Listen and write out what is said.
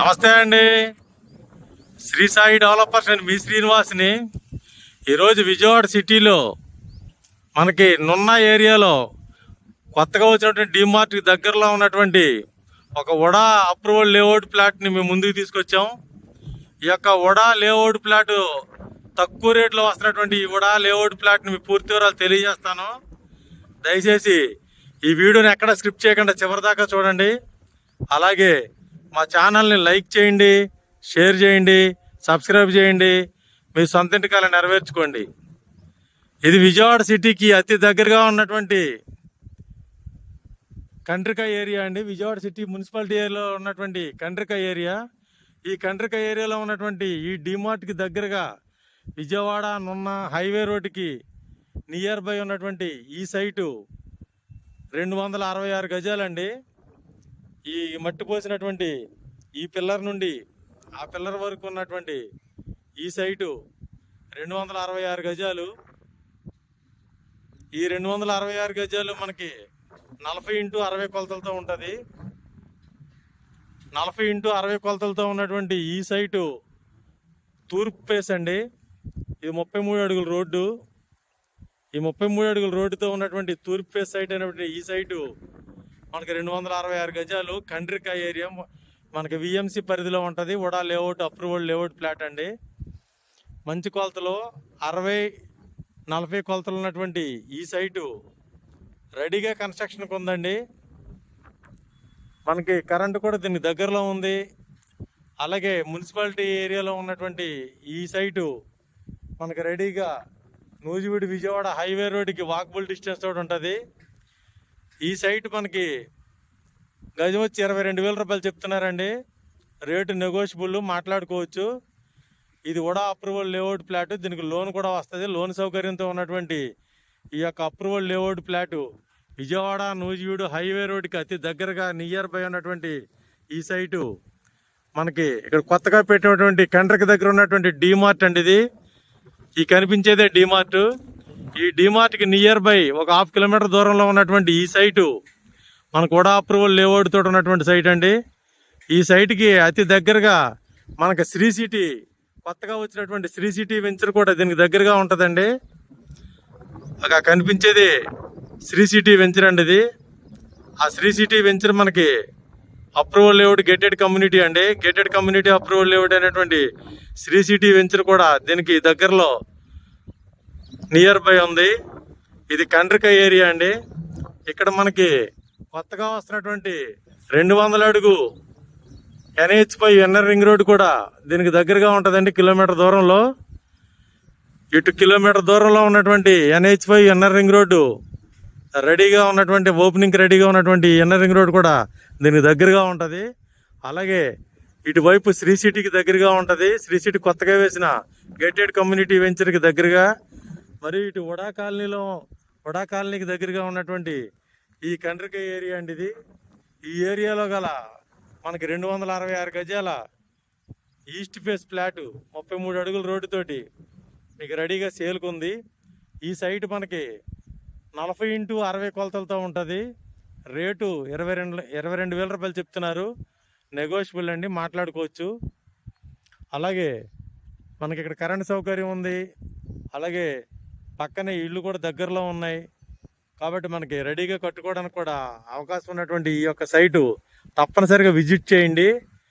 నమస్తే అండి. శ్రీ సాయి డెవలపర్స్ నేను మీ శ్రీనివాస్ని. ఈరోజు విజయవాడ సిటీలో మనకి నున్న ఏరియాలో కొత్తగా వచ్చినటువంటి డిమార్ట్కి దగ్గరలో ఉన్నటువంటి ఒక ఉడా అప్రూవల్ లేఅవుట్ ప్లాట్ని మేము ముందుకు తీసుకొచ్చాం. ఈ యొక్క ఉడా లేఅవుట్ ప్లాట్ తక్కువ రేట్లో వస్తున్నటువంటి ఈ ఉడా లేఅవుట్ ప్లాట్ని మీ పూర్తి వివరాలు తెలియజేస్తాను. దయచేసి ఈ వీడియోని ఎక్కడ స్క్రిప్ట్ చేయకుండా చివరిదాకా చూడండి. అలాగే మా ఛానల్ని లైక్ చేయండి షేర్ చేయండి సబ్స్క్రైబ్ చేయండి. మీ సొంత ఇంటికాల నెరవేర్చుకోండి. ఇది విజయవాడ సిటీకి అతి దగ్గరగా ఉన్నటువంటి కండ్రిక ఏరియా అండి. విజయవాడ సిటీ మున్సిపాలిటీ ఏరియాలో ఉన్నటువంటి కండ్రిక ఏరియా. ఈ కండ్రిక ఏరియాలో ఉన్నటువంటి ఈ డిమార్ట్కి దగ్గరగా విజయవాడ నున్న హైవే రోడ్డుకి నియర్ బై ఉన్నటువంటి ఈ సైటు రెండు వందల అరవై ఆరు గజాలండి. ఈ మట్టి పోసినటువంటి ఈ పిల్లర్ నుండి ఆ పిల్లర్ వరకు ఉన్నటువంటి ఈ సైటు రెండు వందల అరవై ఆరు గజాలు. ఈ రెండు వందల అరవై ఆరు గజాలు మనకి నలభై ఇంటూ అరవై కొలతలతో ఉంటుంది. నలభై ఇంటూ అరవై కొలతలతో ఉన్నటువంటి ఈ సైటు తూర్పు ఫేస్ అండి. ఇది ముప్పై మూడు అడుగుల రోడ్డు. ఈ ముప్పై మూడు అడుగుల రోడ్డుతో ఉన్నటువంటి తూర్పు ఫేస్ సైట్ అయినటువంటి ఈ సైటు మనకి రెండు వందల అరవై ఆరు గజాలు కండ్రికా ఏరియా. మనకి విఎంసి పరిధిలో ఉంటుంది. UDA layout approval layout plot అండి. మంచి కొలతలు అరవై నలభై కొలతలు ఉన్నటువంటి ఈ సైటు రెడీగా కన్స్ట్రక్షన్కి ఉందండి. మనకి కరెంటు కూడా దీనికి దగ్గరలో ఉంది. అలాగే మున్సిపాలిటీ ఏరియాలో ఉన్నటువంటి ఈ సైటు మనకి రెడీగా నూజివీడు విజయవాడ హైవే రోడ్డుకి వాకబుల్ డిస్టెన్స్ తోటి ఉంటుంది. ఈ సైట్ మనకి గజం వచ్చి ఇరవై రెండు వేల రూపాయలు చెప్తున్నారండి. రేటు నెగోషియబుల్ మాట్లాడుకోవచ్చు. ఇది కూడా అప్రూవల్ లేఅవుట్ ప్లాట్ దీనికి లోన్ కూడా వస్తుంది. లోన్ సౌకర్యంతో ఉన్నటువంటి ఈ యొక్క approval layout plot Vijayawada Nuzvid highway రోడ్కి అతి దగ్గరగా నియర్ బై ఉన్నటువంటి ఈ సైటు మనకి ఇక్కడ కొత్తగా పెట్టినటువంటి కండ్రకి దగ్గర ఉన్నటువంటి డీమార్ట్ అండి ఇది. ఈ కనిపించేదే డీమార్ట్ ఈ డీమార్ట్కి నియర్ బై ఒక హాఫ్ కిలోమీటర్ దూరంలో ఉన్నటువంటి ఈ సైటు మనకు కూడా అప్రూవల్ లేఅవుట్ తోటి ఉన్నటువంటి సైట్ అండి. ఈ సైట్కి అతి దగ్గరగా మనకి శ్రీ సిటీ కొత్తగా వచ్చినటువంటి శ్రీ సిటీ వెంచర్ కూడా దీనికి దగ్గరగా ఉంటుందండి. అక్కడ కనిపించేది శ్రీ సిటీ వెంచర్ అండి ఇది. ఆ శ్రీ సిటీ వెంచర్ మనకి అప్రూవల్ లేఅవుట్ గెటెడ్ కమ్యూనిటీ అండి. గెటెడ్ కమ్యూనిటీ అప్రూవల్ లేఅవుట్ అనేటువంటి శ్రీ సిటీ వెంచర్ కూడా దీనికి దగ్గరలో నియర్ బై ఉంది. ఇది కండ్రిక ఏరియా అండి. ఇక్కడ మనకి కొత్తగా వస్తున్నటువంటి రెండు వందల అడుగు ఎన్హెచ్ పై ఎన్ఆర్ రింగ్ రోడ్ కూడా దీనికి దగ్గరగా ఉంటుందండి కిలోమీటర్ దూరంలో. ఇటు కిలోమీటర్ దూరంలో ఉన్నటువంటి ఎన్హెచ్ పై ఎన్ఆర్ రింగ్ రోడ్డు రెడీగా ఉన్నటువంటి ఓపెనింగ్ రెడీగా ఉన్నటువంటి ఎన్ఆర్ రింగ్ రోడ్ కూడా దీనికి దగ్గరగా ఉంటుంది. అలాగే ఇటువైపు శ్రీ సిటీకి దగ్గరగా ఉంటుంది. శ్రీ సిటీ కొత్తగా వేసిన గేటెడ్ కమ్యూనిటీ వెంచర్కి దగ్గరగా మరి ఇటు వడా కాలనీలో వడా కాలనీకి దగ్గరగా ఉన్నటువంటి ఈ కండ్రిక ఏరియా అండి ఇది. ఈ ఏరియాలో గల మనకి రెండు వందల అరవై ఆరు గజాల ఈస్ట్ ఫేస్ ఫ్లాటు ముప్పై మూడు అడుగుల రోడ్డుతోటి మీకు రెడీగా సేల్కుంది. ఈ సైట్ మనకి నలభై ఇంటూ అరవై కొలతలతో ఉంటుంది. రేటు ఇరవై రెండు ఇరవై రెండు వేల రూపాయలు చెప్తున్నారు. నెగోషియబుల్ అండి మాట్లాడుకోవచ్చు. అలాగే మనకి ఇక్కడ కరెంట్ సౌకర్యం ఉంది. అలాగే పక్కనే ఇళ్ళు కూడా దగ్గరలో ఉన్నాయి. కాబట్టి మనకి రెడీగా కట్టుకోవడానికి కూడా అవకాశం ఉన్నటువంటి ఈ యొక్క సైటు తప్పనిసరిగా విజిట్ చేయండి.